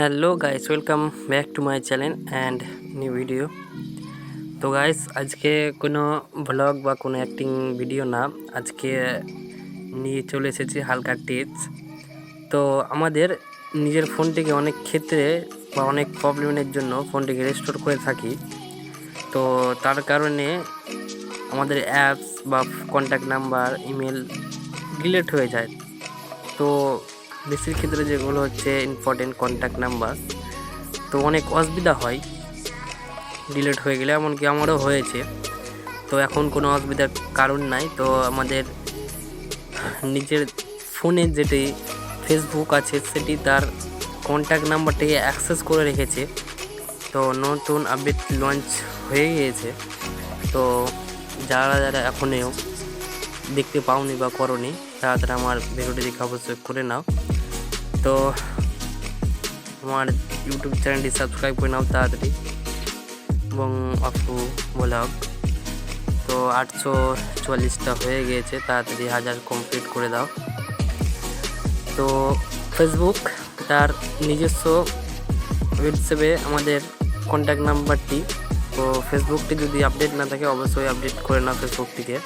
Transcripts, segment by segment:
Hello guys welcome back to my channel and new video তো guys আজকে কোনো blog বা কোনো অ্যাক্টিং ভিডিও না। আজকে নিয়ে চলে এসেছি হালকা টিপস তো, আমাদের নিজের ফোনটিকে অনেক ক্ষেত্রে বা অনেক প্রবলেমের জন্য ফোনটিকে রেস্টোর করে থাকি। তো, তার কারণে আমাদের অ্যাপস বা কন্ট্যাক্ট নাম্বার ইমেল ডিলেট হয়ে যায়। তো বেশির ক্ষেত্রে যেগুলো হচ্ছে ইম্পর্টেন্ট কন্ট্যাক্ট নাম্বার তো অনেক অসুবিধা হয়। ডিলিট হয়ে গেলে, এমনকি আমারও হয়েছে। তো এখন কোনো অসুবিধার কারণ নাই। তো আমাদের নিজের ফোনে যেটি ফেসবুক আছে, সেটি তার কন্ট্যাক্ট নাম্বারটিকে অ্যাক্সেস করে রেখেছে। তো নতুন আপডেট লঞ্চ হয়ে গিয়েছে। তো যারা যারা এখনও দেখতে পাওনি বা করনি, তারা তারা আমার ভিডিওটি দেখে অবশ্যই করে নাও। তো আমার ইউটিউব চ্যানেলটি সাবস্ক্রাইব করে নাও তাড়াতাড়ি। এবং আপু ব্লগ তো আটশো চুয়াল্লিশটা হয়ে গিয়েছে, তাড়াতাড়ি হাজার কমপ্লিট করে দাও। তো ফেসবুক তার নিজস্ব হোয়াটসঅ্যাপে আমাদের কন্ট্যাক্ট নাম্বারটি তো ফেসবুকটি যদি আপডেট না থাকে, অবশ্যই আপডেট করে নাও ফেসবুকটিকে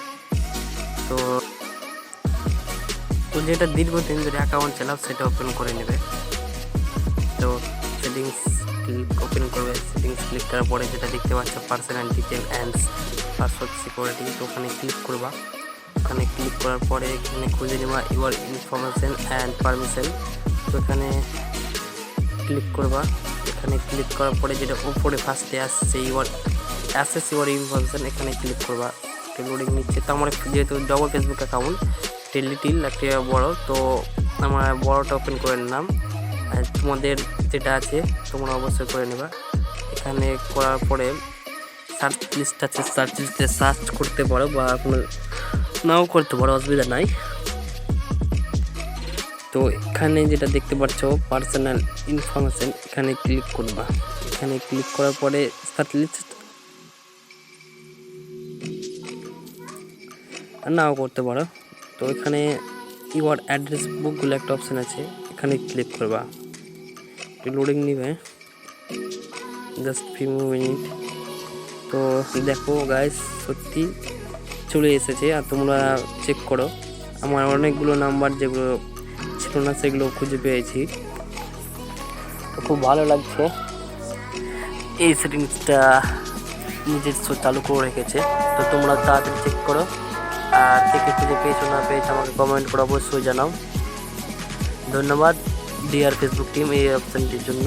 তো তো যেটা দীর্ঘদিন ধরে অ্যাকাউন্ট চালাও, সেটা ওপেন করে নেবে। তো সেটিংস ক্লিক ওপেন করবে। সেটিংস ক্লিক করার পরে যেটা দেখতে পাচ্ছ personal detail and password security তো ওখানে ক্লিক করবা। ওখানে ক্লিক করার পরে এখানে খুঁজে নেবা ইউর ইনফরমেশন অ্যান্ড পারমিশন তো এখানে ক্লিক করবা। এখানে ক্লিক করার পরে যেটা উপরে ফার্স্টে আসছে ইউর অ্যাসেস ইউর ইনফরমেশন এখানে ক্লিক করবা। লোডিং নিচ্ছে। তো আমার যেহেতু ডবল ফেসবুক অ্যাকাউন্ট একটি লিটিল একটি বড়। তো আমরা বড়টা ওপেন করে নিলাম। তোমাদের যেটা আছে, তোমরা অবশ্যই করে নেবা। এখানে করার পরে সার্চ লিস্ট আছে। সার্চ লিস্টে সার্চ করতে পারো বা কোনো নাও করতে পারো, অসুবিধা নাই। তো এখানে যেটা দেখতে পাচ্ছ পার্সোনাল ইনফরমেশন এখানে ক্লিক করবা। এখানে ক্লিক করার পরে সার্চ লিস্ট নাও করতে পারো। তো এখানে ইউর অ্যাড্রেস বুকগুলো একটা অপশান আছে, এখানে ক্লিক করবা। লোডিং নিবে। জাস্ট ফিউ মিনিট তো দেখো গাইস সত্যি চলে এসেছে আর তোমরা চেক করো। আমার অনেকগুলো নাম্বার যেগুলো ছিল না, সেগুলো খুঁজে পেয়েছি। তো খুব ভালো লাগছে। এই সেটিংসটা নিজস্ব চালু করে রেখেছে। তো তোমরা তাড়াতাড়ি চেক করো। আর থেকে খুঁজে পেয়েছ না পেয়েছ আমাকে কমেন্ট করে অবশ্যই জানাও। ধন্যবাদ ডিআর ফেসবুক টিম এই অপশানটির জন্য।